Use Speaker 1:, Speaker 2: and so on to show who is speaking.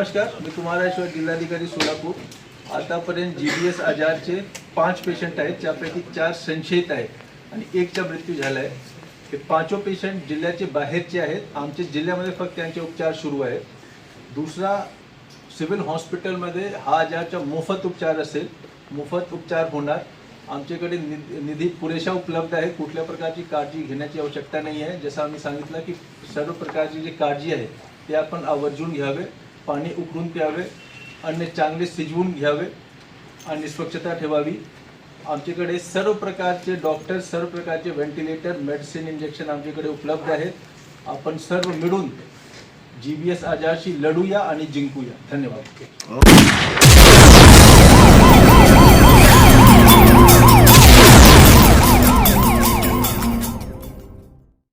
Speaker 1: नमस्कार मी कुमारेश्वर जिल्हाधिकारी सोलापूर. आतापर्यंत जी बी एस आजारचे पाच पेशंट आहेत त्यापैकी चार संशयित आहेत आणि एकचा मृत्यू झाला आहे हे पाचो पेशंट जिल्ह्याचे बाहेरचे आहेत. आमच्या जिल्ह्यामध्ये फक्त त्यांचे उपचार सुरू आहेत. दुसरा सिव्हिल हॉस्पिटलमध्ये हा आजारचा मोफत उपचार असेल. मोफत उपचार होणार. आमच्याकडे नि- निधी पुरेशा उपलब्ध आहे. कुठल्या प्रकारची काळजी घेण्याची आवश्यकता नाही आहे जसं आम्ही सांगितलं की सर्व प्रकारची जी काळजी आहे ते आपण आवर्जून घ्यावे. पाणी उकळून प्यावे अन्न चांगले शिजवून घ्यावे आणि स्वच्छता ठेवावी. आमच्याकडे सर्व प्रकारचे डॉक्टर सर्व प्रकारचे व्हेंटिलेटर मेडिसिन इंजेक्शन आमच्याकडे उपलब्ध आहेत. आपण सर्व मिळून जी बी एस आजारशी लढूया आणि जिंकूया. धन्यवाद.